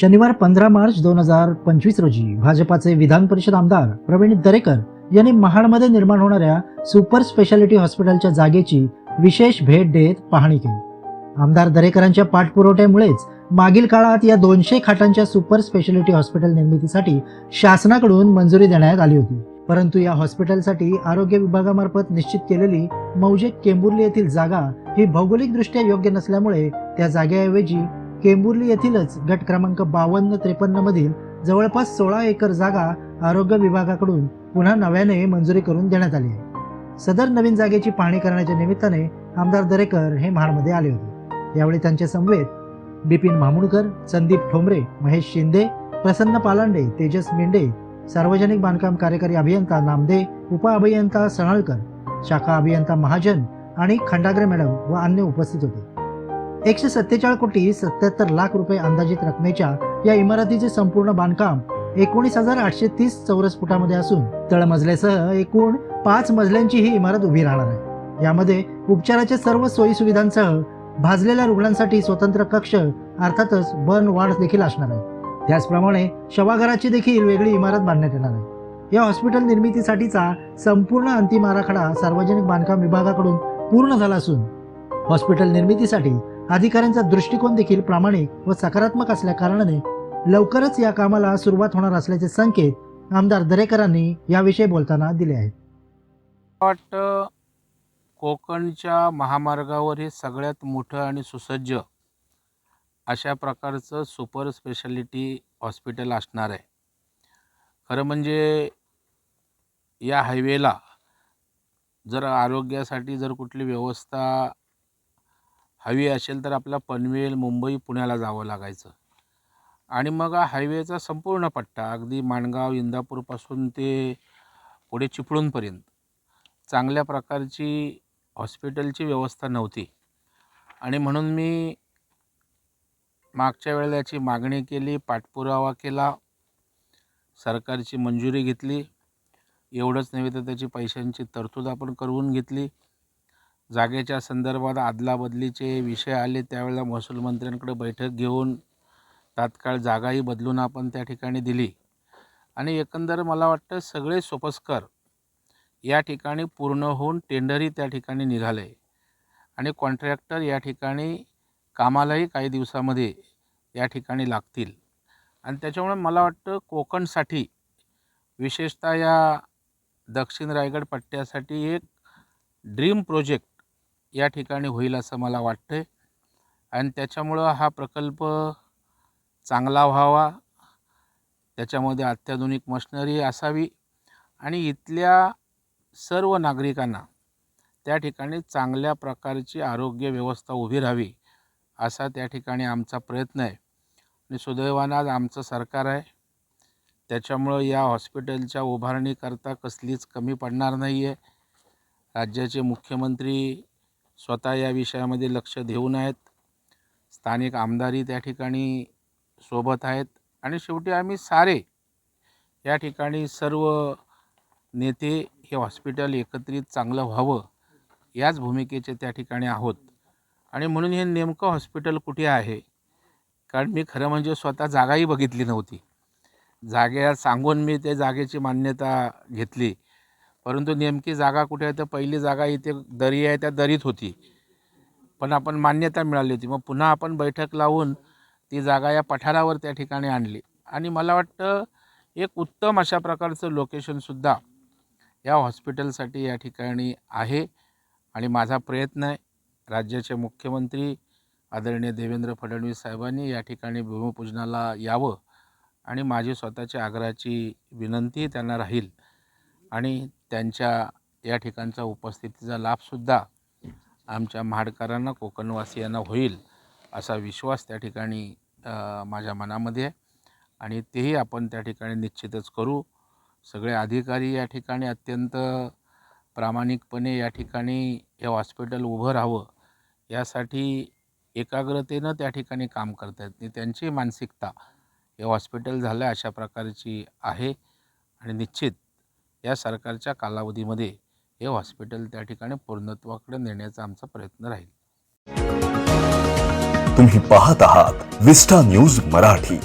शनिवार पंधरा मार्च दोन हजार पंचवीस रोजी भाजपाचे विधान परिषद आमदार प्रवीण दरेकर यांनी महाडमध्ये निर्माण होणाऱ्या सुपर स्पेशालिटी हॉस्पिटलच्या जागेची विशेष भेट देत पाहणी केली. आमदार दरेकरांच्या पाठपुरवठ्यामुळेच मागील काळात या दोनशे खाटांच्या सुपर स्पेशालिटी हॉस्पिटल निर्मितीसाठी शासनाकडून मंजुरी देण्यात आली होती. परंतु या हॉस्पिटलसाठी आरोग्य विभागामार्फत निश्चित केलेली मौजे केंबुर्ली येथील जागा ही भौगोलिकदृष्ट्या योग्य नसल्यामुळे त्या जागेऐवजी केंबुर्ली येथीलच गट क्रमांक बावन्न त्रेपन्न मधील जवळपास सोळा एकर जागा आरोग्य विभागाकडून पुन्हा नव्याने मंजुरी करून देण्यात आली आहे. सदर नवीन जागेची पाहणी करण्याच्या निमित्ताने आमदार दरेकर हे महाडमध्ये आले होते. यावेळी त्यांच्या समवेत बिपिन मामुणकर संदीप ठोंबरे महेश शिंदे प्रसन्न पालांडे तेजस मेंढे सार्वजनिक बांधकाम कार्यकारी अभियंता नामदे उप अभियंता सणाळकर शाखा अभियंता महाजन आणि खंडागरे मॅडम व अन्य उपस्थित होते. एकशे सत्तेचाळीस कोटी सत्याहत्तर लाख रुपये अंदाजित रकमेच्या या इमारतीचे संपूर्ण बांधकाम एकोणीस हजार आठशे तीस चौरस फुटामध्ये असून तळमजल्यासह एकूण पाच मजल्यांची ही इमारत उभी राहणार आहे. यामध्ये उपचाराच्या सर्व सोयी सुविधांसह भाजलेल्या रुग्णांसाठी स्वतंत्र कक्ष अर्थातच बर्न वार्ड देखील असणार आहे. त्याचप्रमाणे शवागाराची देखील वेगळी इमारत बांधण्यात येणार आहे. या हॉस्पिटल निर्मितीसाठीचा संपूर्ण अंतिम आराखडा सार्वजनिक बांधकाम विभागाकडून पूर्ण झाला असून हॉस्पिटल निर्मितीसाठी अधिकाऱ्यांचा दृष्टिकोन देखील प्रामाणिक व सकारात्मक असल्या कारणाने लवकरच या कामाला सुरुवात होणार असल्याचे संकेत आमदार दरेकरांनी याविषयी बोलताना दिले आहेत. वाटतं कोकणच्या महामार्गावर हे सगळ्यात मोठं आणि सुसज्ज अशा प्रकारचं सुपर स्पेशालिटी हॉस्पिटल असणार आहे. खरं म्हणजे या हायवेला जर आरोग्यासाठी जर कुठली व्यवस्था हवी असेल तर आपला पनवेल मुंबई पुण्याला जावं लागायचं. आणि मग हायवेचा संपूर्ण पट्टा अगदी माणगाव इंदापूरपासून ते पुढे चिपळूणपर्यंत. चांगल्या प्रकारची हॉस्पिटलची व्यवस्था नव्हती. आणि म्हणून मी मागच्या वेळेला याची मागणी केली पाठपुरावा केला सरकारची मंजुरी घेतली. एवढंच नव्हे तर त्याची पैशांची तरतूद आपण करून घेतली. जागेच्या संदर्भात आदलाबदलीचे विषय आले त्यावेळेला महसूल मंत्र्यांकडे बैठक घेऊन तात्काळ जागाही बदलून आपण त्या ठिकाणी दिली. आणि एकंदर मला वाटतं सगळे सोपस्कर या ठिकाणी पूर्ण होऊन टेंडरही त्या ठिकाणी निघाले. आणि कॉन्ट्रॅक्टर या ठिकाणी कामालाही काही दिवसामध्ये या ठिकाणी लागतील. आणि त्याच्यामुळे मला वाटतं कोकणसाठी विशेषतः या दक्षिण रायगड पट्ट्यासाठी एक ड्रीम प्रोजेक्ट या ठिकाणी होईल असं मला वाटतं आहे आणि त्याच्यामुळं हा प्रकल्प चांगला व्हावा. त्याच्यामध्ये अत्याधुनिक मशनरी असावी. आणि इथल्या सर्व नागरिकांना त्या ठिकाणी चांगल्या प्रकारची आरोग्य व्यवस्था उभी राहावी असा त्या ठिकाणी आमचा प्रयत्न आहे. आणि सुदैवानं आज आमचं सरकार आहे. त्याच्यामुळं या हॉस्पिटलच्या उभारणीकरता कसलीच कमी पडणार नाही आहे राज्याचे मुख्यमंत्री स्वतः या विषयामध्ये लक्ष देऊन आहेत. स्थानिक आमदारी त्या ठिकाणी सोबत आहेत. आणि शेवटी आम्ही सारे या ठिकाणी सर्व नेते हे हॉस्पिटल एकत्रित चांगलं व्हावं याच भूमिकेचे त्या ठिकाणी आहोत. आणि म्हणून हे नेमकं हॉस्पिटल कुठे आहे? कारण मी खरं म्हणजे स्वतः जागाही बघितली नव्हती. जागे सांगून मी त्या जागेची मान्यता घेतली. परंतु नेमकी जागा कुठे आहे? तर पहिली जागा इथे दरी आहे त्या दरीत होती. पण आपण मान्यता मिळाली होती. मग पुन्हा आपण बैठक लावून ती जागा या पठारावर त्या ठिकाणी आणली. आणि मला वाटतं एक उत्तम अशा प्रकारचं लोकेशनसुद्धा या हॉस्पिटलसाठी या ठिकाणी आहे. आणि माझा प्रयत्न आहे राज्याचे मुख्यमंत्री आदरणीय देवेंद्र फडणवीस साहेबांनी या ठिकाणी भूमिपूजनाला यावं. आणि माझी स्वतःच्या आग्रहाची विनंती त्यांना राहील. आणि त्यांच्या या ठिकाणचा उपस्थितीचा लाभसुद्धा आमच्या महाडकरांना कोकणवासियांना होईल असा विश्वास त्या ठिकाणी माझ्या मनामध्ये आहे. आणि तेही आपण त्या ठिकाणी निश्चितच करू. सगळे अधिकारी या ठिकाणी अत्यंत प्रामाणिकपणे या ठिकाणी हे हॉस्पिटल उभं राहावं यासाठी एकाग्रतेनं त्या ठिकाणी काम करत आहेत आणि त्यांची मानसिकता हे हॉस्पिटल झालं अशा प्रकारची आहे. आणि निश्चित या सरकारच्या कालावधीमध्ये हे हॉस्पिटल त्या ठिकाणी पूर्णत्वाकडे नेण्याचा आमचा प्रयत्न राहील. तुम्ही पाहत आहात विस्टा न्यूज मराठी.